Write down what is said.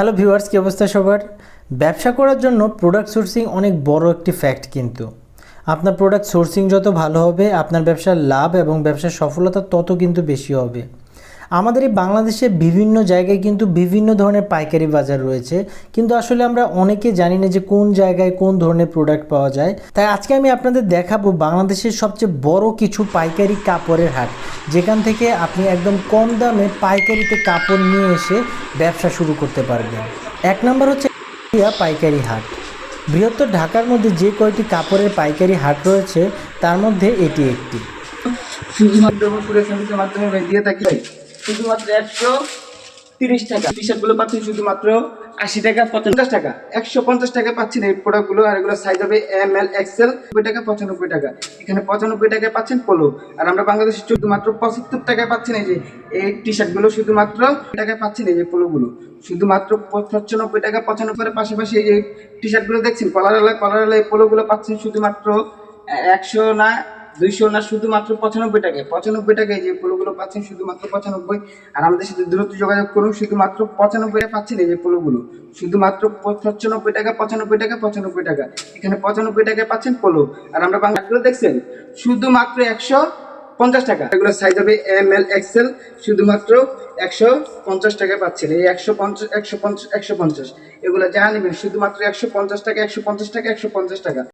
Hello viewers কী অবস্থা সবার? ব্যবসা করার জন্য প্রোডাক্ট সোর্সিং অনেক বড় একটি ফ্যাক্ট কিন্তু। আপনার প্রোডাক্ট সোর্সিং যত ভালো হবে, আপনার ব্যবসার লাভ এবং ব্যবসার সফলতা তত কিন্তু বেশি হবে। আমাদের এই বাংলাদেশে বিভিন্ন জায়গায় কিন্তু বিভিন্ন ধরনের পাইকারি বাজার রয়েছে। কিন্তু আসলে আমরা অনেকে জানি না যে কোন জায়গায় কোন ধরনের প্রোডাক্ট পাওয়া যায়। তাই আজকে আমি আপনাদের দেখাবো বাংলাদেশের সবচেয়ে বড় কিছু পাইকারি কাপড়ের হাট। যেখান থেকে আপনি একদম কম দামে পাইকারিতে কাপড় নিয়ে এসে ব্যবসা শুরু করতে পারবেন। এক নম্বর হচ্ছে পাইকারি হাট। বৃহত্তর ঢাকার মধ্যে যে কয়টি কাপড়ের পাইকারি হাট রয়েছে, তার মধ্যে এটি একটি। মাধ্যমে থাকি। শুধুমাত্র একশো তিরিশ টাকা। টি শার্টগুলো পাচ্ছেন শুধুমাত্র আশি টাকা পঞ্চাশ টাকা। একশো পঞ্চাশ টাকা পাচ্ছেন এই প্রোডাক্টগুলো আর এগুলো সাইজ হবে এম এল এক্সেল টাকা, পঁচানব্বই টাকা। এখানে পঁচানব্বই টাকায় পাচ্ছেন পোলো আর আমরা বাংলাদেশে শুধুমাত্র পঁচাত্তর টাকায় পাচ্ছেন এই যে, এই টি শার্টগুলো শুধুমাত্র টাকায় পাচ্ছেন এই যে পোলো গুলো শুধুমাত্র পঁচানব্বই টাকা, পঁচানব্বই পাশাপাশি এই যে টি শার্টগুলো দেখছেন কলার আলা কলার আলা এই পোলো গুলো পাচ্ছেন শুধুমাত্র একশো না দুইশো না শুধুমাত্র পঁচানব্বই টাকায়। পঁচানব্বই টাকায় যে পোলোগুলো পাচ্ছেন শুধুমাত্র পঁচানব্বই, আর আমাদের সাথে দ্রুত যোগাযোগ করুন, শুধুমাত্র পঁচানব্বই টাকা পাচ্ছেন এই যে পোলোগুলো। শুধুমাত্র পঁচানব্বই টাকা পঁচানব্বই টাকা পঁচানব্বই টাকা। এখানে পঁচানব্বই টাকায় পাচ্ছেন পোলো। আর আমরা বাংলাগুলো দেখছেন, শুধুমাত্র একশো পঞ্চাশ টাকা। এগুলো সাইজ হবে এম এল এক্সেল শুধুমাত্র একশো পঞ্চাশ টাকা পাচ্ছেন। এই একশো পঞ্চাশ একশো পঞ্চাশ একশো পঞ্চাশ। এগুলো যা নেবেন, শুধুমাত্র একশো পঞ্চাশ টাকা, একশো পঞ্চাশ টাকা, একশো পঞ্চাশ টাকা।